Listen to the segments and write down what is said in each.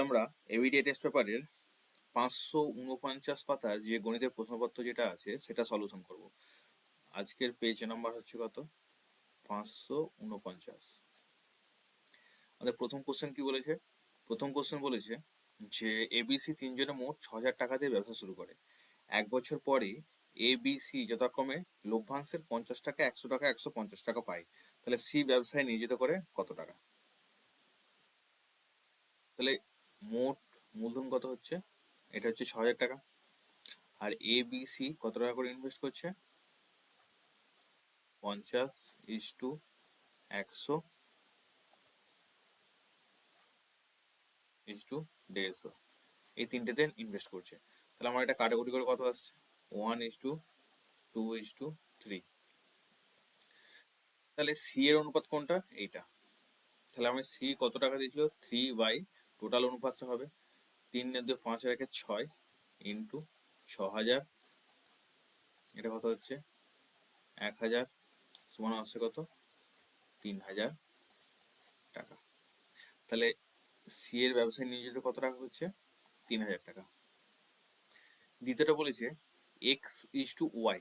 আমরা এভিডিএ টেস্ট পেপারের পাঁচশো উনপঞ্চাশ পাতার যে গণিতের প্রশ্নপত্র যেটা আছে, সেটা সলিউশন করব। আজকের পেজ নাম্বার হচ্ছে কত? পাঁচশো উনপঞ্চাশ। আমাদের প্রথম কোশ্চেন কি বলেছে? প্রথম কোশ্চেন বলেছে যে এবিসি তিনজনে মোট ছ হাজার টাকা দিয়ে ব্যবসা শুরু করে। এক বছর পরে এবিসি যথাক্রমে লভ্যাংশের পঞ্চাশ টাকা, একশো টাকা, একশো পঞ্চাশ টাকা পায়। তাহলে সি ব্যবসায় নিয়োজিত করে কত টাকা? তাহলে মোট মূলধন কত হচ্ছে? এটা হচ্ছে ছ হাজার টাকা। আর এ বি সি কত টাকা করে ইনভেস্ট করছে? পঞ্চাশ ইস টু একশো ইস টু দেড়শো। এই তিনটেতে ইনভেস্ট করছে। তাহলে আমার এটা কাটাকুটি করে কত আসছে? One is to two two is to three C এর অনুপাত কোনটা? এইটা। তাহলে আমি সি কত টাকা দিয়েছিল? থ্রি বাই টোটাল অনুপাতটা হবে তিন দিয়ে পাঁচ রেখে ছয় ইন্টু ছ হাজার এটা কত হচ্ছে? এক হাজার সমান আসছে কত? তিন হাজার টাকা। তাহলে সি এর ব্যবসায় নিয়োজিত কত টাকা হচ্ছে? তিন হাজার টাকা। দ্বিতীয়টা বলেছে এক্স ইস টু ওয়াই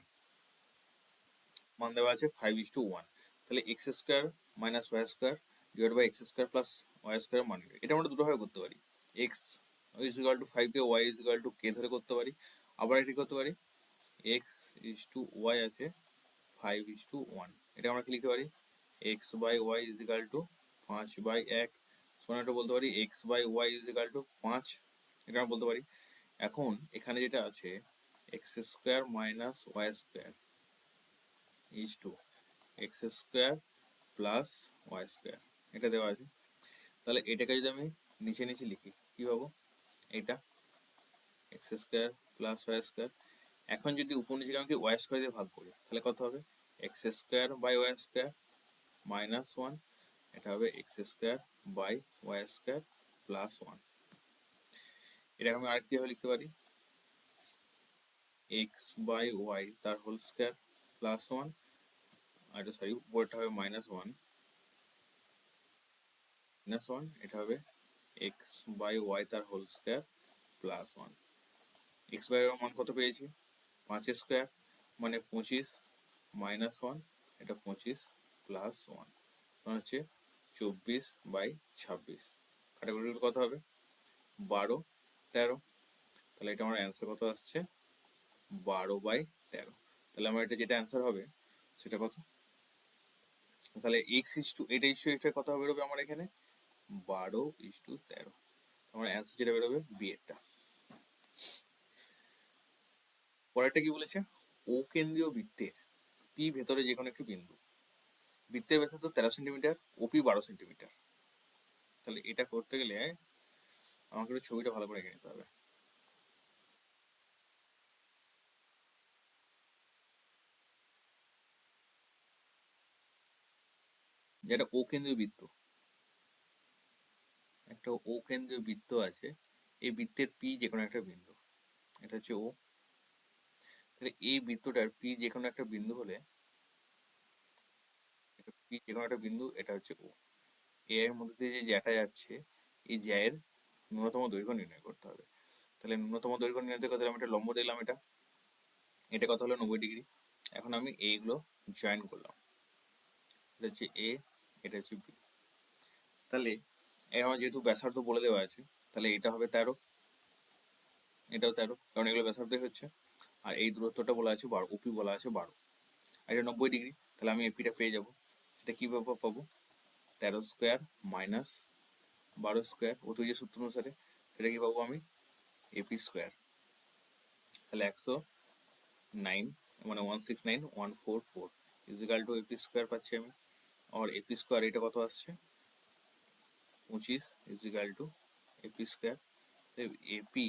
মান দেওয়া আছে ফাইভ ইস টু ওয়ান তাহলে X square minus Y square divide by X square plus Y square মান এটা আমরা দুটোভাবে করতে পারি। X is equal to five K Y is equal to কে ধরে করতে পারি। আবার এটি করতে পারি? এক্স ইজ টু ওয়াই আছে ফাইভ ইজ টু ওয়ান এটা আমরা কি লিখতে পারি? X by Y is equal to পাঁচ বাই এক। সমান এটা বলতে পারি X by Y is equal to পাঁচ। এটা আমরা বলতে পারি। এখন এখানে যেটা আছে X square minus Y square is to X square plus Y square এটা দেওয়া আছে। তাহলে এটাকে যদি আমি নিচে নিচে লিখি, কি পাবো? এটা X square plus Y square এখন যদি উপর নিচে আমাকে ওয়াই স্কোয়ার দিয়ে ভাগ করি? তাহলে কত হবে? X square by Y square minus one এটা হবে X square by Y square plus one এটাকে আমি আর কীভাবে লিখতে পারি। এক্স বাই ওয়াই তার হোল স্কোয়ার প্লাস ওয়ান আর এটা সরি উপরটা হবে মাইনাস ওয়ান মাইনাস ওয়ান এটা হবে এক্স বাই ওয়াই তার whole square plus one X by মান কত পেয়েছি? পাঁচ স্কোয়ার মানে পঁচিশ মাইনাস ওয়ান এটা পঁচিশ প্লাস ওয়ান হচ্ছে চব্বিশ বাই ছাব্বিশ। কাটাকুটি কত হবে? বারো, তেরো। তাহলে এটা আমার অ্যান্সার কত আসছে? বারো বাই তেরো। তাহলে আমার এটা যেটা অ্যান্সার হবে, সেটা কত? তাহলে এক্স ইস টু এটা ইস টু এটা কত বেরোবে আমার এখানে। বারো ইস টু তেরো। আমার অ্যান্সার যেটা বেরোবে বি এরটা পরেরটা কি বলেছে? ও কেন্দ্রীয় বৃত্তের পি ভেতরে যে কোনো একটি বিন্দু। বৃত্তের ব্যাসার্ধ তেরো সেন্টিমিটার ওপি বারো সেন্টিমিটার তাহলে এটা করতে গেলে আমাকে একটু ছবিটা ভালো করে এঁকে নিতে হবে। যেটা ও কেন্দ্রীয় বৃত্ত। একটা ও কেন্দ্রীয় বৃত্ত আছে, এই বৃত্তের পি যে কোনো একটা বিন্দু। এটা হচ্ছে ও তাহলে এই বৃত্তটার পি যে কোনো একটা বিন্দু হলে পি যে কোনো একটা বিন্দু, এটা হচ্ছে ও এ এর মধ্যে দিয়ে যে জ্যাটা যাচ্ছে, এই জ্যায়ের ন্যূনতম দৈর্ঘ্য নির্ণয় করতে হবে। তাহলে ন্যূনতম দৈর্ঘ্য নির্ণয় করতে আমি একটা লম্ব দিলাম এটা। এটা কত হলো? নব্বই ডিগ্রি। এখন আমি এইগুলো জয়েন করলাম। এটা হচ্ছে এ এটা হচ্ছে বি তাহলে এর আমার যেহেতু ব্যাসার্ধ বলে দেওয়া আছে, তাহলে এটা হবে তেরো। এটাও তেরো, কারণ এগুলো ব্যাসার্ধই হচ্ছে। আর এই দূরত্বটা বলা আছে বারো, ওপি বলা আছে বারো। আর এটা নব্বই ডিগ্রি, তাহলে আমি এপিটা পেয়ে যাব। সেটা কীভাবে পাবো? তেরো স্কোয়ার মাইনাস বারো স্কোয়ার ও তুই যে সূত্র অনুসারে সেটা কি পাবো আমি? AP square. তাহলে একশো নাইন মানে one six nine, one four four. Is equal to AP square পাচ্ছি আমি। আর এপি স্কোয়ার এটা কত আসছে? পঁচিশ is equal to AP square AP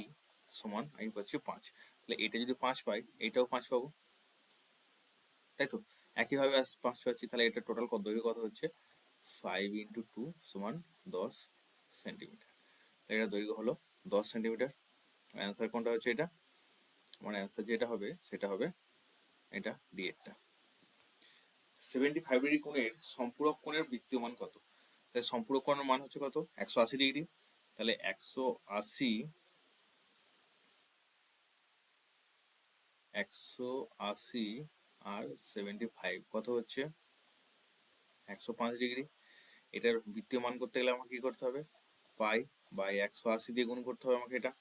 সমান আমি পাচ্ছি পাঁচ। তাহলে এটা যদি পাঁচ পাই এইটাও পাঁচ পাবো। তাই তো একইভাবে পাঁচ পাচ্ছি, তাহলে এটা টোটাল কত দৈর্ঘ্য কত হচ্ছে? ফাইভ ইন্টু টু সমান দশ সেন্টিমিটার এটা দৈর্ঘ্য হলো দশ সেন্টিমিটার অ্যান্সার কোনটা হচ্ছে এটা? আমার অ্যান্সার যেটা হবে, সেটা হবে এটা ডি এরটা সেভেন্টি ফাইভ ডিগ্রি কোণের, সম্পূরক কোণের বৃত্তীয় মান কত? তাহলে সম্পূরক কোণের মান হচ্ছে কত? একশো আশি ডিগ্রি। তাহলে একশো আশি একশো আশি আর সেভেন্টি ফাইভ, কত হচ্ছে? একশো পাঁচ ডিগ্রি। এটার বৃত্তীয় মান করতে গেলে আমাকে কি করতে হবে? পাই বাই একশো আশি দিয়ে গুণ করতে হবে আমাকে এটা।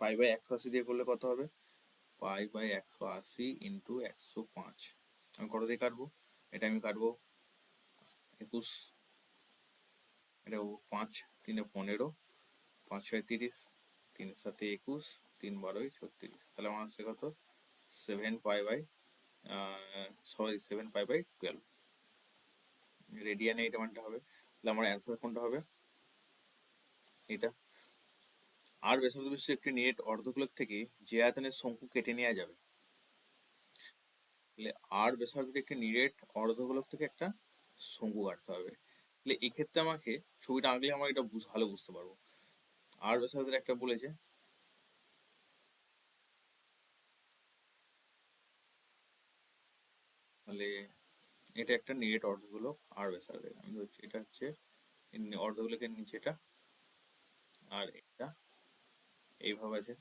পাই বাই একশো আশি দিয়ে করলে কত হবে? পাই বাই একশো আশি ইন্টু একশো পাঁচ। আমি কত দিয়ে কাটবো? এটা আমি কাটবো একুশ, এটা পাঁচ, তিনে পনেরো, পাঁচ ছয় তিরিশ, তিন সাথে একুশ, তিন বারোই ছত্রিশ। তাহলে আমার হচ্ছে কত? Seven pi by sorry seven pi by twelve রেডিয়ানে এটা মানটা হবে। তাহলে আমার অ্যান্সার কোনটা হবে? এটা আর ব্যাসার্ধ বিশিষ্ট একটি নেট অর্ধগোলক থেকে যে আয়তনের শঙ্কু কেটে নেওয়া যাবে। আর ব্যাসার্ধের একটি নিরেট অর্ধগোলক থেকে একটা শঙ্কু কাটতে হবে। তাহলে এক্ষেত্রে আমাকে ছবিটা আঁকলে আমার এটা ভালো বুঝতে পারব। আর ব্যাসার্ধের একটা বলেছে, তাহলে এটা একটা নিরেট অর্ধগোলক আর ব্যাসার্ধের আমি ধরছি, এটা হচ্ছে অর্ধগোলকের নিচেটা আর এটা এইভাবে আছে।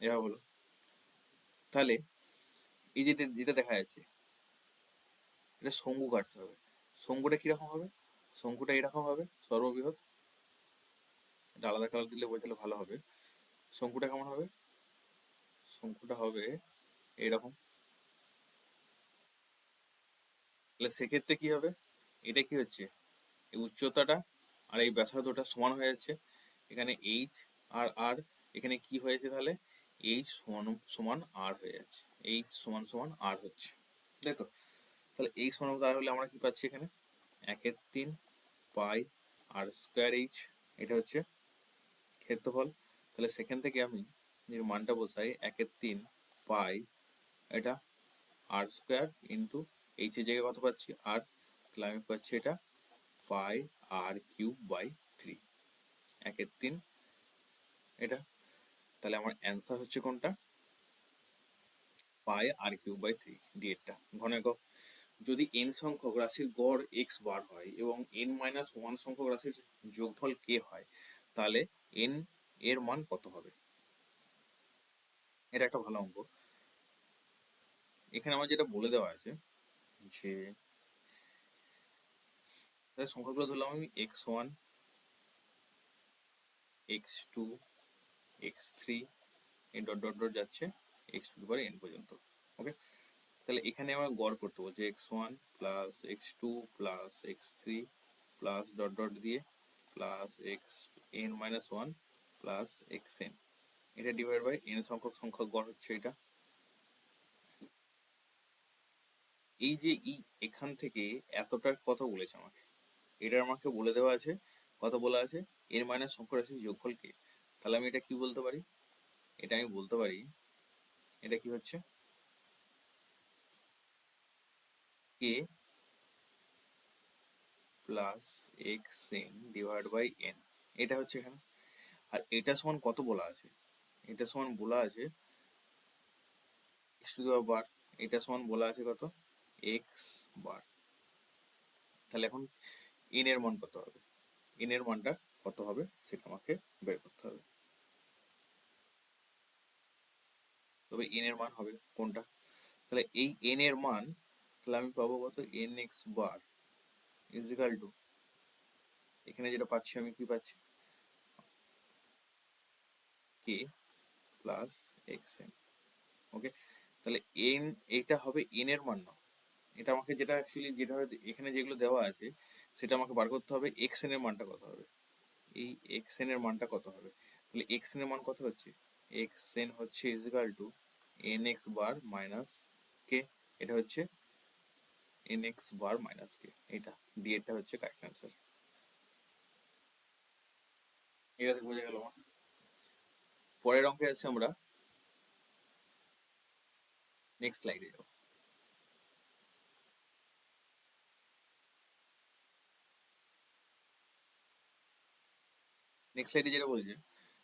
এভাবে হলো তাহলে এই যেটা যেটা দেখা যাচ্ছে, এটা শঙ্কু কাটতে হবে। শঙ্কুটা কীরকম হবে? শঙ্কুটা এরকম হবে, সর্ববৃহৎ। এটা আলাদা কালার দিলে বোঝালে ভালো হবে। শঙ্কুটা কেমন হবে? শঙ্কুটা হবে এরকম। তাহলে সেক্ষেত্রে কি হবে? এটা কি হচ্ছে? এই উচ্চতাটা আর এই ব্যাসার্ধটা সমান হয়ে যাচ্ছে। এখানে এইচ আর আর এখানে কি হয়েছে তাহলে? এইচ সমান সমান আর হয়ে যাচ্ছে। এইচ সমান সমান আর হচ্ছে। দেখো তাহলে এই সমান আর হলে আমরা কি পাচ্ছি এখানে? একের তিন পাই আর স্কোয়ার এইচ এটা হচ্ছে ক্ষেত্রফল। তাহলে সেখান থেকে আমি এর মানটা বসাই, একের তিন পাই এটা আর স্কোয়ার ইন্টু এইচ এর জায়গায় কত পাচ্ছি? আর তাহলে আমি পাচ্ছি এটা pi r cube by three একের তিন এটা, তাহলে আমার অ্যান্সার হচ্ছে কোনটা? Pi r cube by three ডিএটটা ঘন একক যদি এন সংখ্যক রাশির গড় এক্স বার হয় এবং এন মাইনাস ওয়ান সংখ্যক রাশির যোগফল কে হয়, তাহলে এন এর মান কত হবে? এটা একটা ভালো অঙ্ক। এখানে আমার যেটা বলে দেওয়া আছে যে সংখ্যাগুলো ধরলাম আমি X one X two X three dot dot dot যাচ্ছে এক্স টু পারে এন পর্যন্ত ওকে তাহলে এখানে আমরা গড় করতে যে X one plus X two plus X three plus dot dot দিয়ে plus X N minus one plus X N এটা ডিভাইড বাই এন সংখ্যক সংখ্যক গড় হচ্ছে এটা। এই যে ই এখান থেকে এতটার কথা বলেছে আমাকে। এটা আমাকে বলে দেওয়া আছে কত বলা আছে এর মাইনাস সংখ্যক রাশির যোগফল কে। তাহলে আমি এটা কি বলতে পারি? এটা আমি বলতে পারি, এটা কি হচ্ছে? কে? Plus X N divide by N এটা হচ্ছে এখানে। আর এটা সমান কত বলা আছে? এটা সমান বলা আছে এক্স টু দেওয়া বার এটা সমান বলা আছে কত? এক্স বার তাহলে এখন এন এর মান কত হবে? এন এর মানটা কত হবে? সেটা আমাকে বের করতে হবে। তবে এন এর মান হবে কোনটা? তাহলে এই এন এর মান তাহলে আমি পাবো কত? N X bar is equal to এখানে যেটা পাচ্ছি আমি কি পাচ্ছি? কে প্লাস এক্স এন ওকে তাহলে এন এটা হবে এন এর মান না এটা আমাকে যেটা অ্যাকচুয়ালি যেটা এখানে যেগুলো দেওয়া আছে, সেটা আমাকে বার করতে হবে এক্স এন এর মানটা কত হবে? এই এক্স এন এর মানটা কত হবে? তাহলে এক্স এন এর মান কত হচ্ছে? এক্স এন হচ্ছে is equal to N X bar minus কে এটা হচ্ছে এন এক্স বার মাইনাস কে এটা ডি এটা হচ্ছে কারেক্ট অ্যান্সার এটা থেকে বোঝা গেল আমার? পরের অঙ্কে আছে আমরা। নেক্সট স্লাইডে যাব। নেক্সট স্লাইডে যেটা বলেছে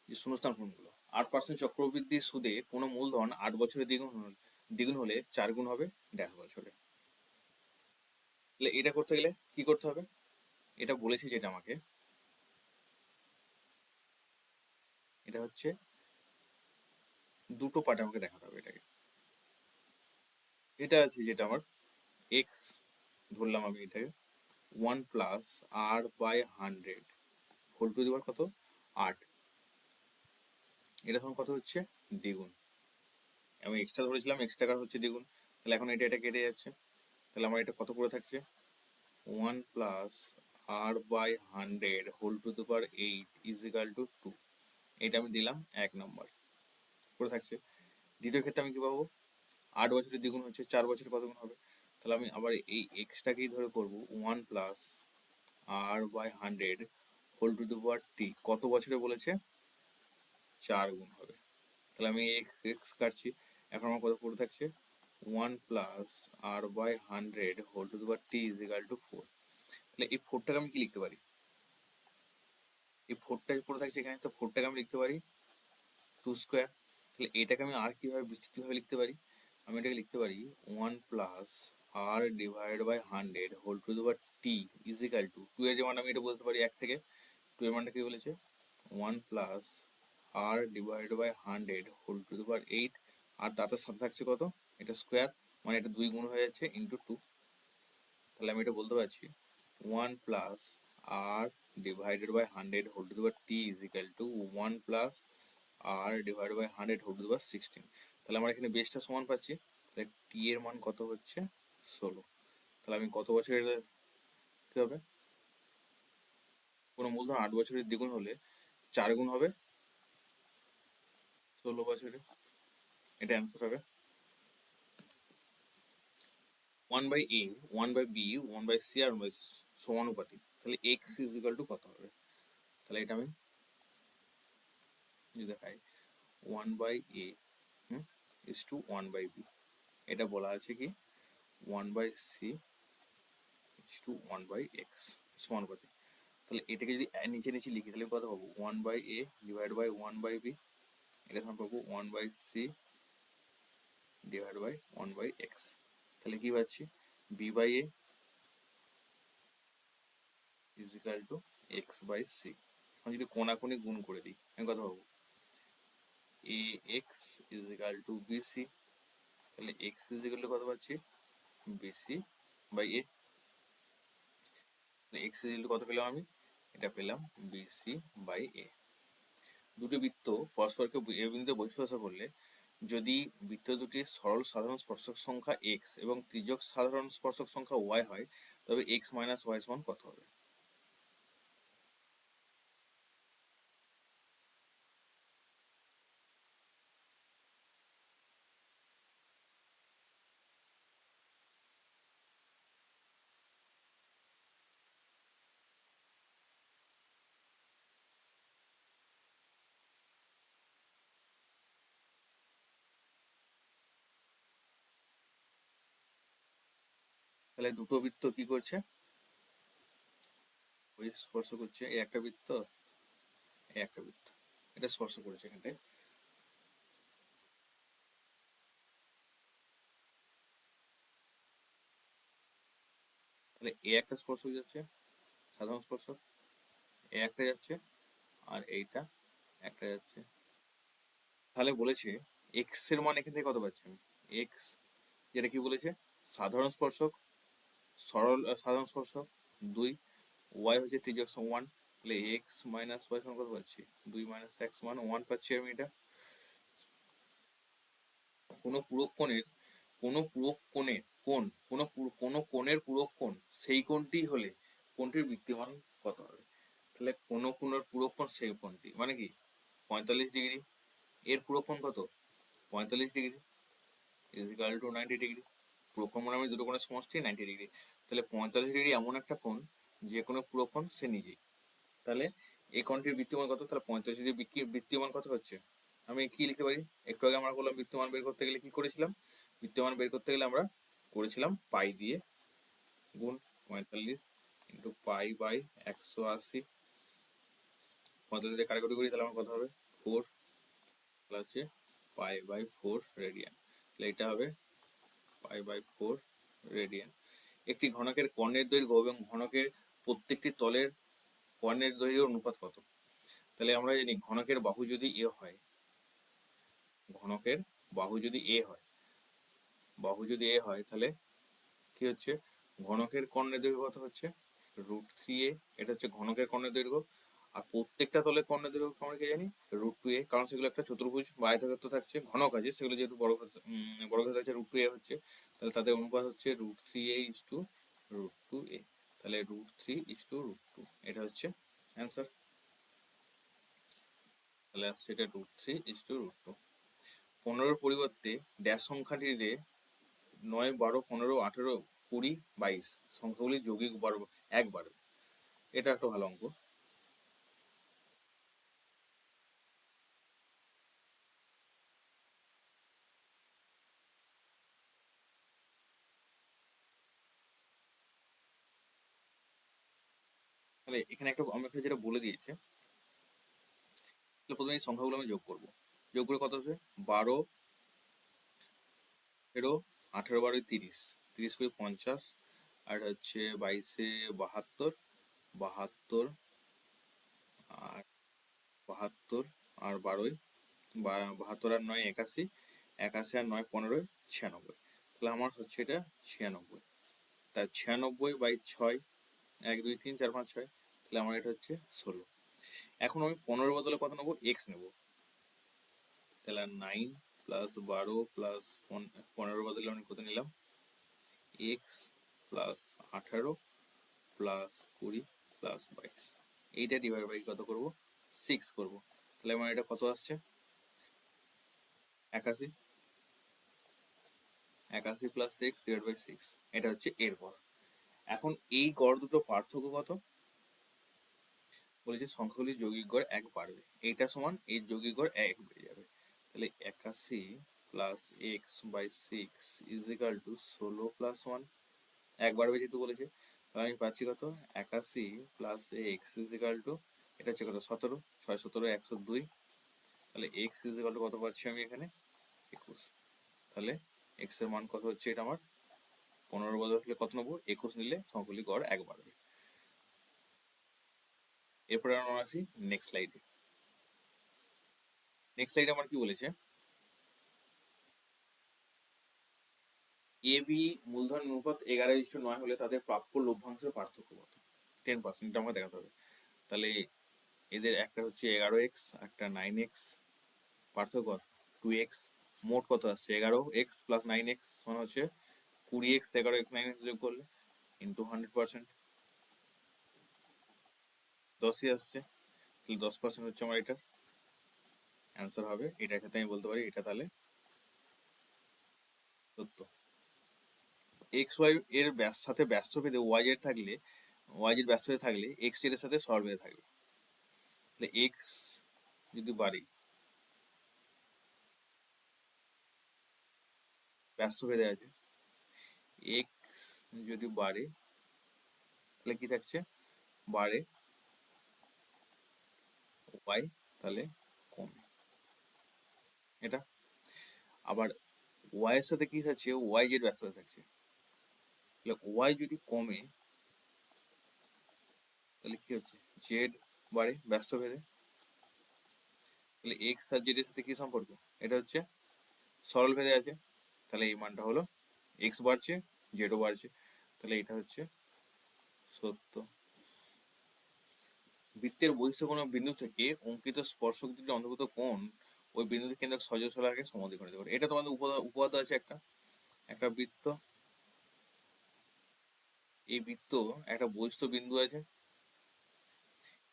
যে শূন্যস্থান পূরণগুলো আট পার্সেন্ট চক্রবৃদ্ধি সুদে কোনো মূলধন আট বছরে দ্বিগুণ দ্বিগুণ হলে চার গুণ হবে দেড় বছরে। তাহলে এটা করতে গেলে কি করতে হবে? এটা বলেছে যেটা আমাকে। এটা হচ্ছে দুটো পার্টে আমাকে দেখাতে হবে এটাকে। এটা আছে যেটা আমার এক্স ধরলাম আমি এটাকে one plus R by hundred whole to দেওয়ার কত? আট। এটা তখন কত হচ্ছে? দ্বিগুণ। আমি এক্সট্রা ধরেছিলাম এক্সট্রা টাকার হচ্ছে দ্বিগুণ। তাহলে এখন এটা এটা কেটে যাচ্ছে। তাহলে আমার এটা কত করে থাকছে? One plus R by hundred whole to the power eight is equal to two এটা আমি দিলাম এক নম্বর করে থাকছে। দ্বিতীয় ক্ষেত্রে আমি কি পাবো? আট বছরের দ্বিগুণ হচ্ছে চার বছরের কত গুণ হবে? তাহলে আমি আবার এই এক্সটাকেই ধরে করব one plus R by hundred whole to the power T কত বছরে বলেছে? চার গুণ হবে। তাহলে আমি এক্স এক্স কাটছি। এখন আমার কত পড়ে থাকছে? One plus R by hundred whole to power T is equal to four তাহলে এই ফোরটাকে আমি কি লিখতে পারি? এই ফোরটা পড়ে থাকছে এখানে তো ফোরটাকে আমি লিখতে পারি টু স্কোয়ার তাহলে এটাকে আমি আর কীভাবে বিস্তৃতভাবে লিখতে পারি? আমি এটাকে লিখতে পারি one plus R divide by hundred whole to power T is equal to two এর যেমন আমি এটা বলতে পারি এক থেকে টু এর মানটা কি বলেছে? One plus R divide by hundred whole to power eight আর তাতে সাথে থাকছে কত? এটা স্কোয়ার মানে এটা দুই গুণ হয়ে যাচ্ছে ইন্টু টু তাহলে আমি এটা বলতে পারছি one plus R divided by hundred whole to power T is equal to one plus R divide by hundred whole to the sixteen তাহলে আমরা এখানে বেসটা সমান পাচ্ছি, তাহলে টি এর মান কত হচ্ছে? ষোলো। তাহলে আমি কত বছরের, কি হবে? কোনো মূলধন আট বছরের দ্বিগুণ হলে চার গুণ হবে। ষোলো বছরে। এটা অ্যান্সার হবে। One by A one by B one by C R by সমানুপাতিক তাহলে এক্স ইজ ইকাল টু কত হবে তাহলে এটা আমি দেখাই one by A is to one by B এটা বলা আছে কি one by C is to one by X সমানুপাতিক তাহলে এটাকে যদি নিচে নিচে লিখি তাহলে কত পাবো one by A divide by one by B এটা সমান পাবো one by C divide by one by X তাহলে কি পাচ্ছি? B by A is equal to X by C এখন যদি কোনাকুনি গুণ করে দিই, আমি কথা পাবো A X is equal to BC তাহলে এক্স ইজ ইকাল টু কত পাচ্ছি? BC by A X is কত পেলাম আমি? এটা পেলাম বিসি বাই এ দুটি বৃত্ত পরস্পরকে এ বিন্দুতে বহিঃপ্রসার করলে যদি বৃত্ত দুটির সরল সাধারণ স্পর্শক সংখ্যা এক্স এবং ত্রিজক সাধারণ স্পর্শক সংখ্যা ওয়াই হয়, তবে এক্স মাইনাস ওয়াই সমান কত হবে? তাহলে দুটো বৃত্ত কি করছে? ওই স্পর্শ করছে, এই একটা বৃত্ত, এই একটা বৃত্ত। এটা স্পর্শ করেছে এখানটায়। তাহলে এ একটা স্পর্শ হয়ে যাচ্ছে, সাধারণ স্পর্শ। এ একটা যাচ্ছে, আর এইটা একটা যাচ্ছে। তাহলে বলেছে এক্সের মান এখান থেকে কত পাচ্ছি আমি? এক্স যেটা কি বলেছে? সাধারণ স্পর্শক সরল সাধারণ স্পর্শক দুই ওয়াই হচ্ছে ত্রিজক ওয়ান তাহলে এক্স মাইনাস ওয়াই সমান কত পাচ্ছি? দুই মাইনাস এক্স মান ওয়ান পাচ্ছি আমি এটা। কোনো পূরক কোণের, কোনো পূরক কোণের কোণ, কোনো কোনো কোণের পূরক কোণ, সেই কোণটি হলে কোণটির বৃত্তিমান কত হবে? তাহলে কোনো কোণের পূরক কোণ, সেই কোণটি। মানে কি? পঁয়তাল্লিশ ডিগ্রি। এর পূরক কোণ কত? পঁয়তাল্লিশ degree. Is equal to ninety degree পুরোক্ষণ মানে আমি দুটো কোণের সমষ্টি নাইনটি ডিগ্রি তাহলে পঁয়তাল্লিশ ডিগ্রি এমন একটা কোণ, যে কোনো পুরোক্ষণ সে নিজেই। তাহলে এই কোণটির বৃত্তিমান কত? তাহলে পঁয়তাল্লিশ ডিগ্রি বৃত্তিমান কত হচ্ছে? আমি কি লিখতে পারি? একটু আগে আমরা বললাম বৃত্তমান বের করতে গেলে কি করেছিলাম? বৃত্তমান বের করতে গেলে আমরা করেছিলাম পাই দিয়ে গুণ পঁয়তাল্লিশ ইন্টু পাই বাই একশো আশি। পঁয়তাল্লিশ কাটাকুটি করি, তাহলে আমার কথা হবে? ফোর তাহলে হচ্ছে পাই বাই ফোর রেডিয়ান তাহলে এটা হবে পাই বাই ফোর রেডিয়ান একটি ঘনকের কর্ণের দৈর্ঘ্য এবং ঘনকের প্রত্যেকটি তলের কর্ণের দৈর্ঘ্যের অনুপাত কত? তাহলে আমরা জানি ঘনকের বাহু যদি এ হয়, ঘনকের বাহু যদি এ হয়, বাহু যদি এ হয়, তাহলে কি হচ্ছে? ঘনকের কর্ণের দৈর্ঘ্য কত হচ্ছে? রুট থ্রি এ এটা হচ্ছে ঘনকের কর্ণের দৈর্ঘ্য। আর প্রত্যেকটা তলে কর্ণের দৈর্ঘ্য আমরা কি জানি? Root two A. কারণ সেগুলো একটা চতুর্ভুজ বা আয়তক্ষেত্র থাকছে ঘনক আছে সেগুলো যেহেতু বড় বড় ক্ষেত্রে আছে রুট টু এ হচ্ছে, তাহলে তাদের অনুপাত হচ্ছে root three A is to root two A তাহলে root three is to root two এটা হচ্ছে অ্যান্সার তাহলে এটা root three is to root two পনেরোর পরিবর্তে ড্যাশ সংখ্যাটিরে নয়, বারো, পনেরো, আঠেরো, কুড়ি, বাইশ। সংখ্যাগুলি যৌগিক বাড়বে এক বাড়বে এটা একটা ভালো অঙ্ক। তাহলে এখানে একটা আমাকে যেটা বলে দিয়েছে প্রথমে এই সংখ্যাগুলো আমি যোগ করব। যোগ করে কত হবে? বারো, তেরো, আঠেরো বারোই তিরিশ। তিরিশ কুড়ি পঞ্চাশ, আর হচ্ছে বাইশে বাহাত্তর বাহাত্তর, আর বাহাত্তর আর বারোই বাহাত্তর আর নয় একাশি একাশি আর নয় পনেরোই, ছিয়ানব্বই। তাহলে আমার হচ্ছে এটা ছিয়ানব্বই। তা ছিয়ানব্বই বাই ছয়, এক, দুই, তিন, চার, পাঁচ, ছয় তাহলে আমার এটা হচ্ছে ষোলো। এখন আমি পনেরো বদলে কত নেব? এক্স নেব। তাহলে নাইন প্লাস বারো প্লাস পনেরো বদলে আমি কত নিলাম? এক্স প্লাস আঠারো প্লাস কুড়ি প্লাস বাইশ। এইটা ডিভাইড বাই কত করব? সিক্স করব। তাহলে আমার এটা কত আসছে? একাশি। একাশি plus six divide by six এটা হচ্ছে এরপর। এখন এই গড় দুটো পার্থক্য কত? বলেছে সংখ্যাগুলি যৌগিক গড় এক বাড়বে। এইটা সমান এই যৌগিক গড় এক বেড়ে যাবে। তাহলে একাশি plus X by six is equal to ষোলো প্লাস ওয়ান এক বাড়বে যেহেতু বলেছে। তাহলে আমি পাচ্ছি কত? একাশি plus X is equal to এটা হচ্ছে কত? সতেরো। ছয়, সতেরো, একশো দুই। তাহলে এক্স ইজ ইকাল টু কত পাচ্ছি আমি এখানে? একুশ। তাহলে এক্সের মান কত হচ্ছে এটা আমার? পনেরো বছর হলে কত নেব? একুশ নিলে সংখ্যাগুলি গড় এক বাড়বে। এরপরে আমরা আসি নেক্সট স্লাইডে নেক্সট স্লাইডে আমার কি বলেছে? এ, বি, মূলধন অনুপাত এগারো ইস্টু নয় হলে তাদের প্রাপ্য লভ্যাংশের পার্থক্য কত? টেন পার্সেন্ট আমাকে দেখাতে হবে। তাহলে এদের একটা হচ্ছে এগারো এক্স একটা নাইন এক্স পার্থক্য টু এক্স মোট কত আসছে? এগারো এক্স প্লাস নাইন এক্স মানে হচ্ছে কুড়ি এক্স এগারো এক্স নাইন এক্স যোগ করলে ইন্টু হান্ড্রেড পার্সেন্ট দশই আসছে, তাহলে দশ পার্সেন্ট হচ্ছে আমার এটা। অ্যান্সার হবে এটার ক্ষেত্রে আমি বলতে পারি, এটা তাহলে সত্য। এক্স ওয়াই এর সাথে ব্যস্ত ভেদে ওয়াই এর থাকলে ওয়াই এর ব্যস্ত থাকলে এক্সের সাথে সরল ভেদে থাকবে। তাহলে এক্স যদি বাড়ি, ব্যস্ত ভেদে আছে এক্স যদি বাড়ে, তাহলে কি থাকছে? বাড়ে ওয়াই তাহলে কমে। এটা? আবার ওয়াই এর সাথে কি থাকছে? ওয়াই জেড ব্যস্ততা থাকছে। তাহলে ওয়াই যদি কমে, তাহলে কি হচ্ছে? জেড বাড়ে, ব্যস্ত ভেদে। তাহলে এক্স আর জেড এর সাথে কি সম্পর্ক? এটা হচ্ছে সরল ভেদে আছে। তাহলে এই মানটা হলো এক্স বাড়ছে জেডও বাড়ছে। তাহলে এটা হচ্ছে সত্য। বৃত্তের বহিষ্ঠ কোনো বিন্দু থেকে অঙ্কিত স্পর্শক দুটি অন্তর্গত কোণ ওই বিন্দুতে কেন্দ্র সজসলাকে সমদ্বিখণ্ডিত করে। এটা তোমাদের উপপাদ্য আছে একটা একটা বৃত্ত। এই বৃত্ত একটা বহিষ্ঠ বিন্দু আছে।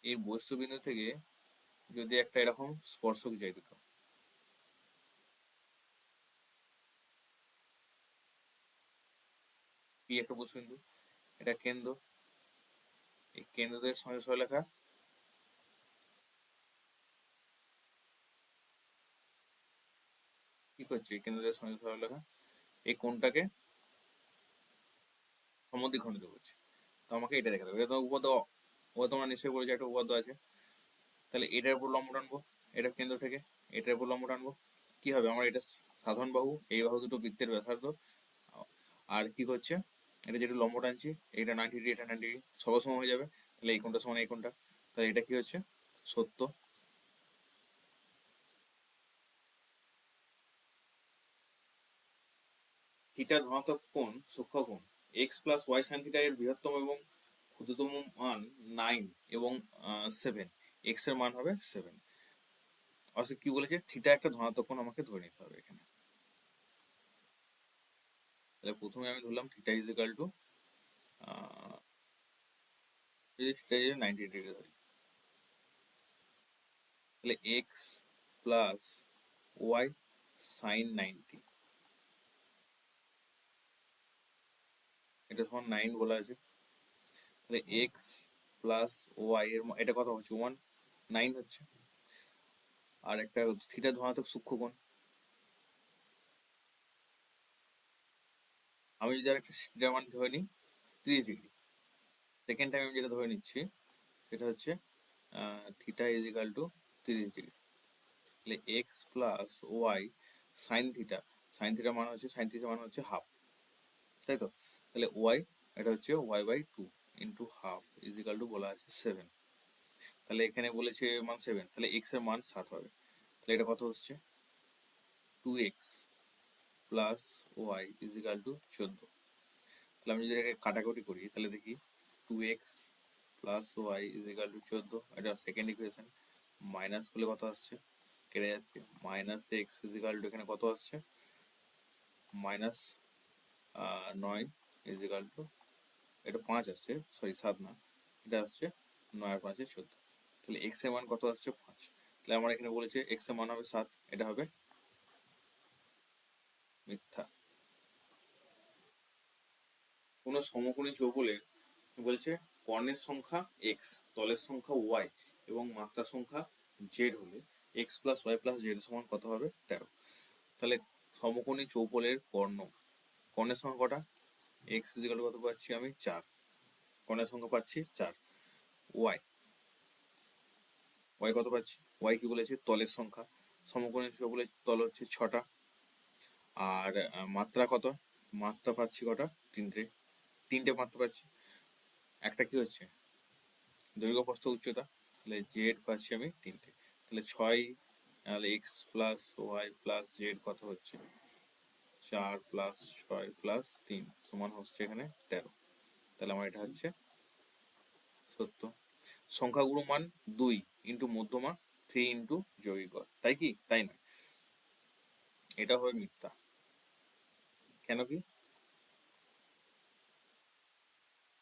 এই বহিষ্ঠ বিন্দু থেকে যদি একটা এরকম স্পর্শক যায় দুটো। পি একটা বস্তু বিন্দু, এটা কেন্দ্র। এই কেন্দ্রদের সঙ্গে লেখা করছে এই কেন্দ্রদের সঙ্গে লেখা এই কোণটাকে সমদ্বিখণ্ডিত করছে। তো আমাকে এটা দেখাতে হবে। এটা তোমার উপাদ্য ও তোমরা নিশ্চয়ই বলেছ একটা উপাদ্য আছে। তাহলে এটার উপর লম্ব টানবো, এটা কেন্দ্র থেকে, এটার উপর লম্ব টানবো। কি হবে? আমার এটা সাধারণ বাহু, এই বাহু দুটো বৃত্তের ব্যাসার্ধ। আর কি করছে? এটা যেটা লম্ব টানছি এটা নাইনটি ডিগ্রি এটা নাইনটি ডিগ্রি সবার সমান হয়ে যাবে। তাহলে এই কোণটা সমান, এই কোণটা। তাহলে এটা কি হচ্ছে? সত্য। থিটা ধনাত্মক কোণ সূক্ষ্ম কোণ। X plus y sine theta এর বৃহত্তম এবং ক্ষুদ্রতম মান নাইন এবং সেভেন এক্সের মান হবে সেভেন অর্থাৎ কি বলেছে? থিটা একটা ধনাত্মক কোণ আমাকে ধরে নিতে হবে এখানে। তাহলে প্রথমে আমি ধরলাম theta is equal to ninety degree ধরি তাহলে x plus y sine ninety এটা সমান নাইন বলা আছে। তাহলে এক্স প্লাস ওয়াই এর এটা কত হচ্ছে? ওয়ান নাইন হচ্ছে। আর একটা থিটা ধনাত্মক সূক্ষ্মকোণ। আমি যদি আর একটা থিটা মান ধরে নিই, ত্রিশ ডিগ্রি। সেকেন্ড টাইম আমি যেটা ধরে নিচ্ছি, সেটা হচ্ছে থিটা ইজ ইকাল টু তিরিশ ডিগ্রি। তাহলে x plus y sine theta sine theta মান হচ্ছে সাইন থিটা মান হচ্ছে হাফ তাই তো? তাহলে ওয়াই এটা হচ্ছে y by two into half is equal to বলা আছে সেভেন তাহলে এখানে বলেছে মান সেভেন তাহলে এক্সের মান সাত হবে। তাহলে এটা কত হচ্ছে? Two x plus y is equal to চোদ্দ। তাহলে আমি যদি এটাকে কাটাকুটি করি, তাহলে দেখি two x plus y is equal to চোদ্দ, এটা সেকেন্ড ইকুয়েশন মাইনাস করলে কত আসছে? কেটে যাচ্ছে। Minus x is equal to এখানে কত আসছে? মাইনাস নয় ইজ ইকাল টু এটা পাঁচ আসছে সরি সাত না, এটা আসছে নয় পাঁচে চোদ্দ। তাহলে এক্সের মান কত আসছে? পাঁচ। তাহলে আমার এখানে বলেছে এক্সের মান হবে সাত, এটা হবে মিথ্যা। কোনো সমকোণী চৌকোলের বলছে কর্ণের সংখ্যা এক্স তলের সংখ্যা ওয়াই এবং মাত্রা সংখ্যা জেড হলে x plus y plus z সমান কত হবে? তেরো। তাহলে সমকোণী চৌকোলের কর্ণ, কর্ণের সংখ্যা কটা? এক্স ইজিকাল কত পাচ্ছি আমি? চার। কর্ণের সংখ্যা পাচ্ছি চার। ওয়াই ওয়াই কত পাচ্ছি? ওয়াই কি বলেছে? তলের সংখ্যা। সমকোণী চৌকোলের তল হচ্ছে ছটা। আর মাত্রা কত? মাত্রা পাচ্ছি কটা? তিনটে। তিনটে মাত্রা পাচ্ছি। একটা কি হচ্ছে? দৈর্ঘ্য প্রস্থ উচ্চতা। তাহলে জেড পাচ্ছি আমি তিনটে। তাহলে ছয় x plus y plus z কত হচ্ছে? চার প্লাস ছয় প্লাস তিন সমান হচ্ছে এখানে তেরো। তাহলে আমার এটা হচ্ছে সত্য সংখ্যাগুলো মান দুই ইন্টু মধ্যমা থ্রি ইন্টু যৌগিক তাই কি? তাই নয়। এটা হবে মিথ্যা। কেন কি?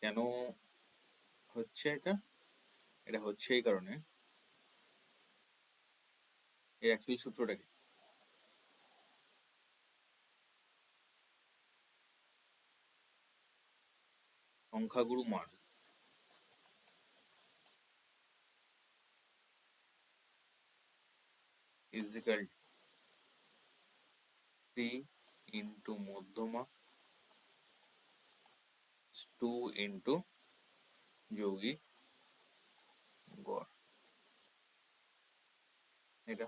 কেন হচ্ছে এটা? এটা হচ্ছে এই কারণে। এর অ্যাকচুয়ালি সূত্রটা কি? সংখ্যাগুরু মান is equal থ্রি ইন্টু মধ্যমা টু ইন্টু যৌগিক গড়। এটা